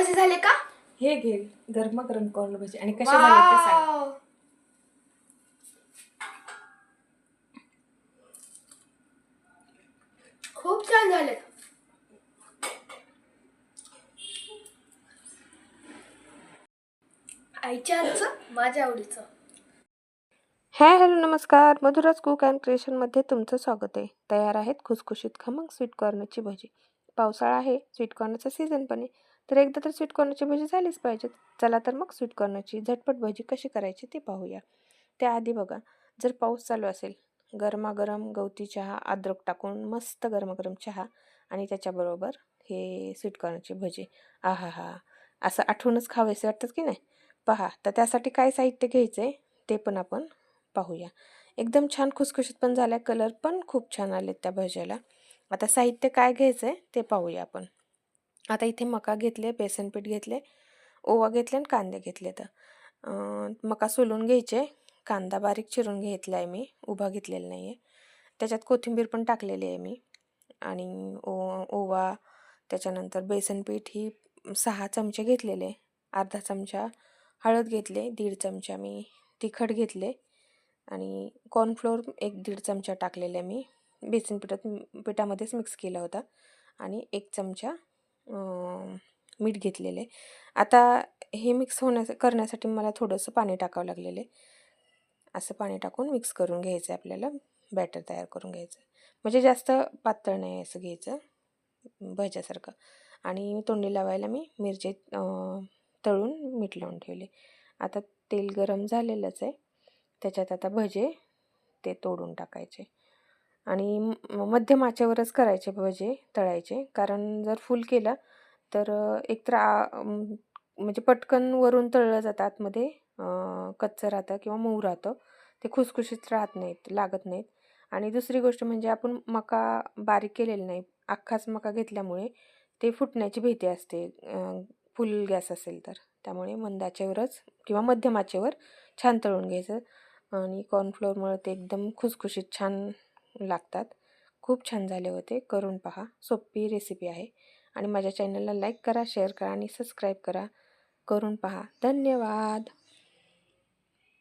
कसे झाले का? हे घे गरमागरम कॉर्न भजी आणि कसे झाले ते सांग. वाव. खूप छान झाले. आईच्या हातचं माझ्या आवडीचं. हाय हॅलो नमस्कार. मधुराज कुक अँड क्रिएशनमध्ये तुमचं स्वागत आहे. तयार आहेत खुसखुशीत खमंग स्वीट कॉर्नची भजी. पावसाळा आहे स्वीट कॉर्नचा सीझन पण आहे. तर एकदा तर स्वीटकॉर्नची भजी झालीच पाहिजेत चला तर मग स्वीटकॉर्नची झटपट भजी कशी करायची ते पाहूया. त्याआधी बघा जर पाऊस चालू असेल गरमागरम गवती चहा अद्रक टाकून मस्त गरमागरम चहा आणि त्याच्याबरोबर हे स्वीटकॉर्नची भजी. आहा हा असं आठवूनच खावेसे वाटतात की नाही? पहा तर त्यासाठी काय साहित्य घ्यायचं आहे ते पण आपण पाहूया. एकदम छान खुसखुशीत पण झाला कलर पण खूप छान आलेत त्या भज्याला. आता साहित्य काय घ्यायचं आहे ते पाहूया आपण. आता इथे मका घेतले बेसन पीठ घेतले ओवा घेतले आणि कांदे घेतले तर. मका सोलून घ्यायचे कांदा बारीक चिरून घेतला आहे मी उभा घेतलेला नाही आहे. त्याच्यात कोथिंबीर पण टाकलेली आहे मी. आणि ओ ओवा त्याच्यानंतर बेसन पीठ ही सहा चमचे घेतलेले अर्धा चमचा हळद घेतले दीड चमचा मी तिखट घेतले. आणि कॉर्नफ्लोअर एक दीड चमचा टाकलेला मी. बेसन पिठात पिठामध्येच मिक्स केला होता. आणि एक चमचा मीठ घेतलेले. आता हे मिक्स होण्यास करण्यासाठी मला थोडंसं पाणी टाकावं लागलेले. असं पाणी टाकून मिक्स करून घ्यायचं आहे आपल्याला. बॅटर तयार करून घ्यायचं म्हणजे जास्त पातळ नाही असं घ्यायचं. भज्यासारखं. आणि तोंडी लावायला मी मिरची तळून मीठ लावून ठेवले. आता तेल गरम झालेलंच आहे. त्याच्यात आता भजे ते तोडून टाकायचे. आणि मध्यम आचेवरच करायचे भजे तळायचे. कारण जर फुल केलं तर एकतर म्हणजे पटकन वरून तळलं जातं आतमध्ये कच्चं राहतं किंवा मऊ राहतं. ते खुसखुशीत राहत नाहीत लागत नाहीत. आणि दुसरी गोष्ट म्हणजे आपण मका बारीक केलेला नाही अख्खाच मका घेतल्यामुळे ते फुटण्याची भीती असते फुल गॅस असेल तर. त्यामुळे मंदाचेवरच किंवा मध्यमाचेवर छान तळून घ्यायचं. आणि कॉर्नफ्लोअरमुळे ते एकदम खुसखुशीत छान लागतात. खूप छान झाले होते. करून पहा. सोपी रेसिपी आहे. आणि माझ्या चॅनलला लाईक करा शेअर करा आणि सबस्क्राईब करा. करून पहा. धन्यवाद!